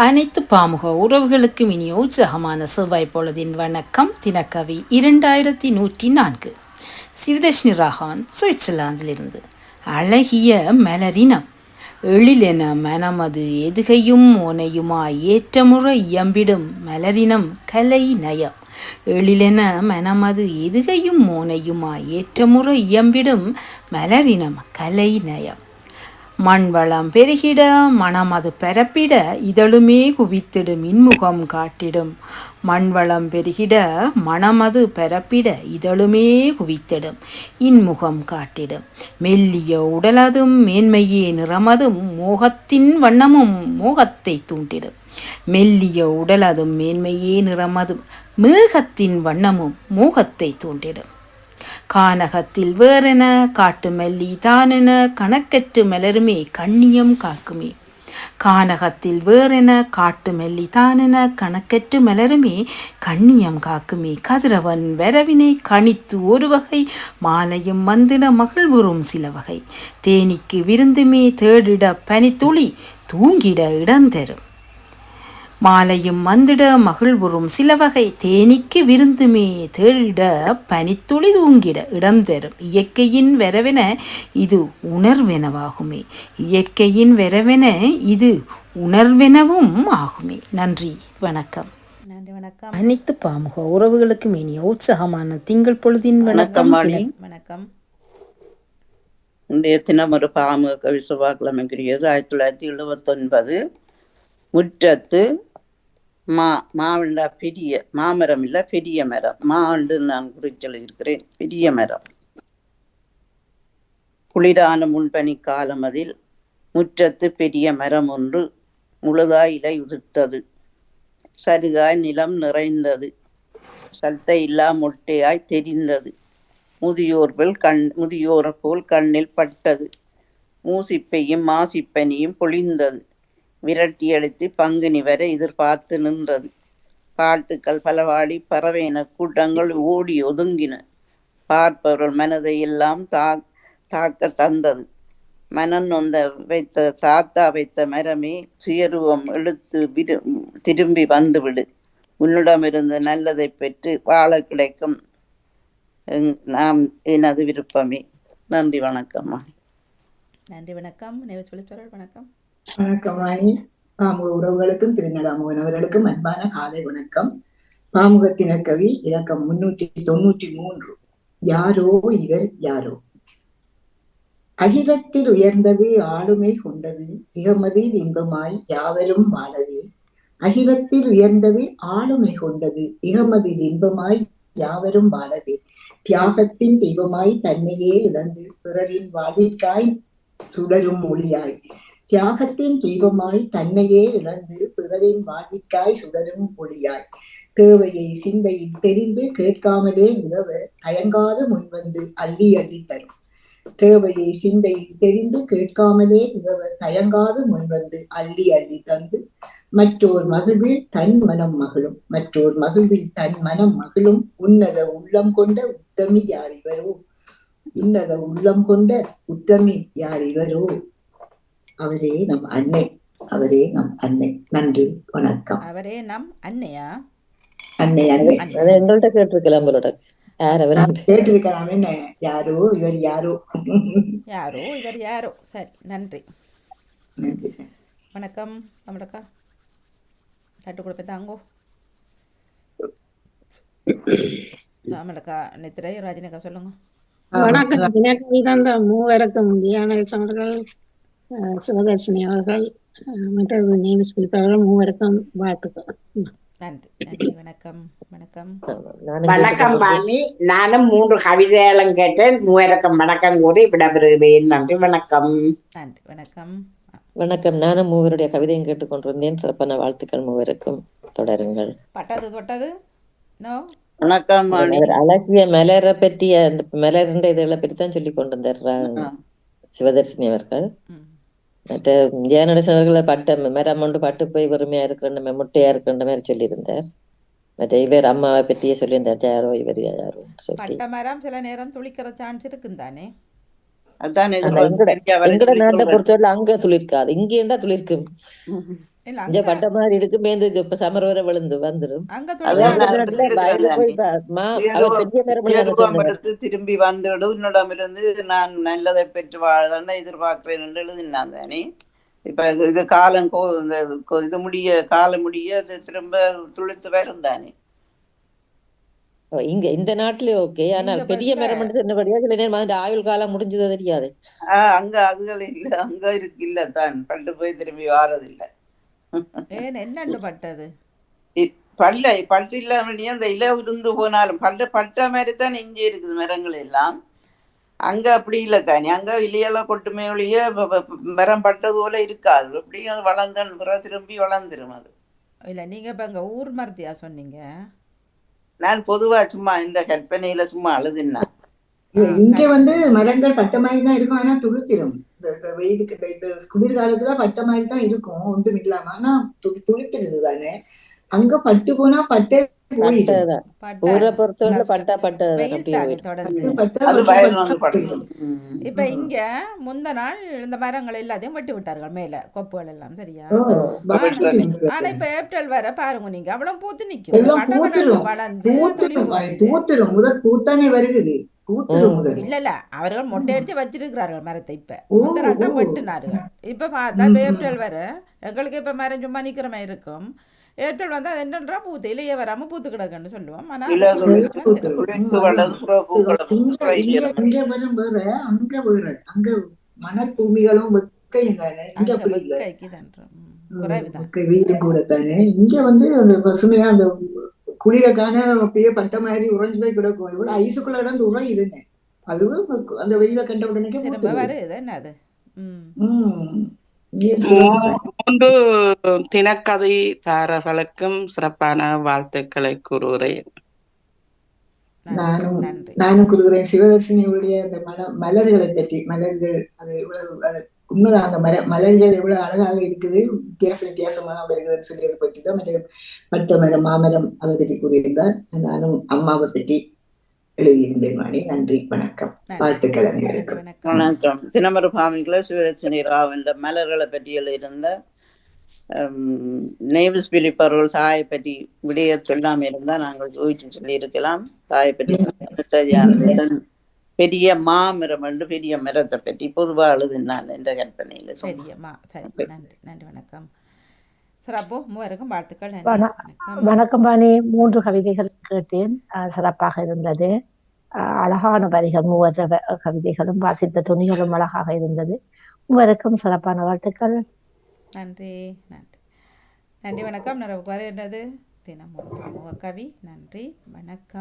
அனைத்து பாமுக உறவுகளுக்கும் இனிய உற்சாகமான செவ்வாய் பொழுதின் வணக்கம் தினக்கவி இரண்டாயிரத்தி நூற்றி நான்கு. சிவதர்ஷினி ராகவன் சுவிட்சர்லாந்திலிருந்து. அழகிய மலரினம். எழிலென மனமது எதுகையும் ஓனையுமாய் ஏற்றமுறை இயம்பிடும் மலரினம் கலை நயம். எழிலென மனமது எதுகையும் மோனையுமாய் ஏற்றமுற இயம்பிடும் மலரினம் கலை நயம். மண் வளம் பெருகிட மனம் அது பரப்பிட இதழுமே குவித்திடும் இன்முகம் காட்டிடும். மண் வளம் பெருகிட மனம் அது பரப்பிட இதழுமே குவித்திடும் இன்முகம் காட்டிடும். மெல்லிய உடலதும் மேன்மையே நிறமதும் மோகத்தின் வண்ணமும் மோகத்தை தூண்டிடும். மெல்லிய உடலதும் மேன்மையே நிறமதும் மேகத்தின் வண்ணமும் மோகத்தை தூண்டிடும். கானகத்தில் வேறென காட்டு மெல்லி தானென கணக்கற்று மலருமே கண்ணியம் காக்குமே. கானகத்தில் வேறென காட்டு மெல்லி தானென கணக்கற்று மலருமே கண்ணியம் காக்குமே. கதிரவன் வரவினை கணித்து ஒரு வகை மாலையும் வந்திட மகிழ்வுறும் சில வகை. தேனிக்கு விருந்துமே தேடிட பனித்துளி தூங்கிட இடம் தரும். மாலையும் வந்திட மகிழ்வுறும் சில வகை தேனிக்கு விருந்துமே தேடிட பனித்துளி தூங்கிட இடந்தரும். இயற்கையின் வரவென இது உணர்வெனவாகுமே. இயற்கையின் வரவென இது உணர்வெனவும் ஆகுமே. நன்றி வணக்கம். நன்றி வணக்கம். அனைத்து பாமுக உறவுகளுக்கும் இனிய உற்சாகமான திங்கள் பொழுதின் வணக்கம். வணக்கம், வாணி. வணக்கம். இன்றைய தினம் ஒரு பாமு கவி செவ்வாய்க்கிழமைக்குரியது ஆயிரத்தி தொள்ளாயிரத்தி எழுபத்தொன்பது முற்றத்து மா மாவிண்டா பெரிய மாமரம் இல்லை பெரிய மரம். மாண்டு நான் குறிச்சல் இருக்கிறேன் பெரிய மரம். குளிரான முன்பனி காலம் அதில் முற்றத்து பெரிய மரம் ஒன்று முழுதாய் இலை உதிர்த்தது. சருகாய் நிலம் நிறைந்தது. சல்த்தை இல்லா மொட்டையாய் தெரிந்தது. முதியோர்கள் கண் முதியோர் போல் கண்ணில் பட்டது. மூசிப்பையும் மாசிப்பனியும் பொழிந்தது. விரட்டி அடித்து பங்குனி வரை எதிர்பார்த்து நின்றது. பாட்டுக்கள் பலவாடி பறவையின கூட்டங்கள் ஓடி ஒதுங்கின. பார்ப்பவர்கள் மனதை எல்லாம் தா தாக்க தந்தது. மனம் நொந்த வைத்த தாத்தா வைத்த மரமே சுயருவம் எடுத்து விரு திரும்பி வந்துவிடு. உன்னிடமிருந்து நல்லதை பெற்று வாழ கிடைக்கும். எங்- நாம் எனது விருப்பமே. நன்றி வணக்கம்மா நன்றி வணக்கம். வணக்கம். வணக்கம் வாணி பாமுக உறவுகளுக்கும் திருநடாமுகன் அவர்களுக்கும் அன்பான காலை வணக்கம். பாமுகத்தின கவி இலக்கம் முன்னூற்றி தொண்ணூற்றி மூன்று. யாரோ இவர் யாரோ. அகிலத்தில் உயர்ந்தது ஆளுமை கொண்டது இகமதில் இன்பமாய் யாவரும் வாழவே. அகிலத்தில் உயர்ந்தது ஆளுமை கொண்டது இகமதில் இன்பமாய் யாவரும் வாழவே. தியாகத்தின் தெய்வமாய் தன்னையே இழந்து பிறரின் வாழ்விற்காய் சுடரும் ஒளியாய். தியாகத்தின் தீபமாய் தன்னையே இழந்து பிறரின் வாழ்விற்காய் சுடரும் ஒளியாய். தேவையை சிந்தையில் தெரிந்து கேட்காமலே உதவ தயங்காத முன்வந்து அள்ளி அள்ளி தரும் தேவையை சிந்தையில் தெரிந்து கேட்காமலே உதவ தயங்காத முன்வந்து அள்ளி அள்ளி தந்து மற்றோர் மகிழ்வில் தன் மனம் மகிழும் மற்றோர் மகிழ்வில் தன் மனம் மகிழும். உன்னத உள்ளம் கொண்ட உத்தமி யார் இவரோ? உன்னத உள்ளம் கொண்ட உத்தமி யார் இவரோ? அவரே நம் அன்னை. அவரே நம் அன்னை. நன்றி. வணக்கம். அவரே நம் அன்னையா? அன்னை அன்னை. அது எங்கள்கிட்ட கேட்டிருக்கலாம் போலோட யார் அவர்? நான் கேட்டிருக்கலாம். என்ன? யாரோ? இவர் யாரோ? யாரோ? இவர் யாரோ? சரி நன்றி. நன்றி. வணக்கம் தமிழக்கா தட்டு கொடுப்பேன். தாங்கோ. தமிழக்கா நித்திரை ராஜினிக்கா சொல்லுங்க. வணக்கம். மூவருக்கும் தியானேஸ் அவர்கள் அஹ், சிவதர்ஷினி அவர்கள் மற்றது நேம்ஸ் அவர்கள் மூவருக்கும் வாழ்த்துக்கள். நன்றி நன்றி வணக்கம் வணக்கம். வணக்கம் பாணி நானும் மூன்று கவிதைகளும் கேட்டேன். மூவருக்கும் வணக்கம் கூறி விடப்பெறுகிறேன் நன்றி வணக்கம். நன்றி வணக்கம். வணக்கம். நானும் மூவருடைய கவிதையும் கேட்டுக்கொண்டிருந்தேன். சிறப்பான வாழ்த்துக்கள் மூவருக்கும். தொடருங்கள். பட்டது தொட்டது? நோ வணக்கம் வாணி. அவர் அழகிய மலரை பற்றிய அந்த மலர்ன்ற இதுகளை பற்றி தான் சொல்லி கொண்டிருந்தார் சிவதர்ஷினி அவர்கள். மற்ற ஜெயநடேசன் அவர்களை பட்ட மரம் ஒன்று பட்டு போய் வெறுமையா இருக்கிற முட்டையா இருக்கிற மாதிரி சொல்லியிருந்தார். மற்ற இவர் அம்மாவை பற்றியே சொல்லியிருந்தார். யாரோ இவர் யாரோ பட்ட மரம் சில நேரம் துளிக்கிற சான்ஸ் இருக்கும் தானே அதான் எங்கட எங்கட நாட்டை பொறுத்தவரை அங்க துளிர்க்காது. இங்கேண்டா துளிர்க்கும். இல்ல இங்க அங்க பட்ட மாதிரி இருக்கு மேந்து இப்ப சமர் வரை விழுந்து வந்துரும். அங்க அதான் தொழிற்சாலை நான் இடத்துல வயல்ல போய் பா- மா அவர் பெரிய மரம் தானே சொன்னவர் எடுத்து திரும்பி வந்துவிடு உன்னிடமிருந்து நான் நல்லதை பெற்று வாழதான எதிர்பார்க்கிறேன் என்று எழுதினான் தானே இப்ப இது காலம் கோ இது முடிய காலம் முடிய அது திரும்ப துளித்து வரும் தானே இங்க இந்த நாட்டுல ஓகே. ஆனால் பெரிய. மரம் சொன்னபடியா சில நேரம் வந்து ஆயுள் காலம் முடிஞ்சதோ தெரியாது. ஆஹ் அங்க அதுகள் இல்ல அங்க இருக்கு இல்ல தான். பட்டு போய் திரும்பி வாரதில்லை. ஏன் என்னண்டு பட்டது? பல்ல பட்டு இல்லாம நீ அந்த இலை இருந்து போனாலும் பட்ட பட்ட மாதிரி தான் இங்கே இருக்குது மரங்கள் எல்லாம். அங்க அப்படி இல்லை தானே அங்க இலையெல்லாம் கொட்டுமே ஒழிய மரம் பட்டது போல இருக்காது. அப்படியும் அது வளர்ந்தன் பிறகு திரும்பி வளர்ந்துரும் அது. இல்ல நீங்க இப்ப இங்க ஊர் மரத்தியா சொன்னீங்க? நான் பொதுவா சும்மா இந்த கற்பனையில சும்மா அழுதுனேன். இங்க வந்து மரங்கள் பட்ட மாதிரி தான் இருக்கும் ஆனா துளிச்சிடும் வெயிலுக்கு இந்த- இந்த குளிர்காலத்துல பட்ட மாதிரி தான் இருக்கும். ஒன்றும் இல்லாம ஆனா துளி துளித்திடுது தானே அங்க பட்டு போனா பட்டே. இப்ப இங்க முந்த நாள் இந்த மரங்கள் எல்லாத்தையும் வெட்டி விட்டார்கள் மேல. கொப்புகள் எல்லாம் சரியா. ஆனா இப்ப ஏப்ரல் வர பாருங்க நீங்க. அவ்வளவு பூத்து நிக்கும். வளர்ந்து பூத்துரும். முதல் பூத்தானே வருகுது. இல்ல இல்ல. அவர்கள் மொட்டை அடிச்சு வச்சிருக்கிறார்கள் மரத்தை இப்ப. தான். வெட்டினார்கள். இப்ப பார்த்தா ஏப்ரல் வர எங்களுக்கு இப்ப மரம் சும்மா நிக்கிற மாதிரி இருக்கும். ஏப்ரல் வந்து அது என்னன்றா பூத்து இலையே வராம பூத்து கிடக்குன்னு சொல்லுவோம். ஆனா இங்க வரும் வேற அங்க வேற அங்க மணல் பூமிகளும் வெக்கையும் தானே இங்க அங்க அப்படி இல்ல. வெக்கைக்கு தன்றோம். குறைவுதான். கூட தானே. இங்க வந்து அந்த பசுமையா அந்த குளிரக்கான அப்படியே பட்ட மாதிரி உறைஞ்சு போய் கிடக்கும். இவ்வளவு ஐசுக்குள்ள கிடந்து உறையுதுங்க அதுவும் அந்த வெயில கண்ட உடனே வருது என்ன அது? ம். உம் நீர் மூ- சுரக்குது. மூன்று தினக்கதைதாரர்களுக்கும் சிறப்பான வாழ்த்துக்களை கூறுகிறேன். நன்றி நானும் நானும் கூறுகிறேன். சிவதர்சினியுடைய அந்த மல மலர்களை பற்றி மலர்கள் அது எவ்வளவு அது உண்மைதான் அந்த மர மலர்கள் எவ்வளவு அழகாக இருக்குது வித்தியாச வித்தியாசமாக வருகிறதுன்னு சொல்லியதை பற்றி தான் மற்ற மரம் மாமரம் அதை பற்றி கூறியிருந்தார். நானும் அம்மாவை பற்றி எழுதியிருந்தேன் வாணி நன்றி வணக்கம். வாழ்த்துக்கள் அனைவருக்கும். வணக்கம். தினமர பாமிகளை சிவரட்சணி ராவ் என்ற மலர்களை பற்றி எழுதியிருந்த நேவிஸ் பிலிப் அவர்கள் தாயை பற்றி விடைய சொல்லாமல் இருந்தால் நாங்கள் யோசிச்சு சொல்லி இருக்கலாம் தாயை பற்றி பெரிய மாமரம் என்று பெரிய மரத்தை பற்றி பொதுவாக எழுதினான் என்ற கற்பனையில். பெரியம்மா சரி நன்றி நன்றி வணக்கம். சிறப்பு மூவருக்கும் வாழ்த்துக்கள் வணக்கம். வணக்கம் பாணி மூன்று கவிதைகள் கேட்டேன். சிறப்பாக இருந்தது. அழகான வரிகள் மூவர் வ- கவிதைகளும் வாசித்த துணிகளும் அழகாக இருந்தது. மூவருக்கும் சிறப்பான வாழ்த்துக்கள். நன்றி நன்றி. நன்றி வணக்கம். நிறைவு என்னது? தினமும் கவி நன்றி வணக்கம்.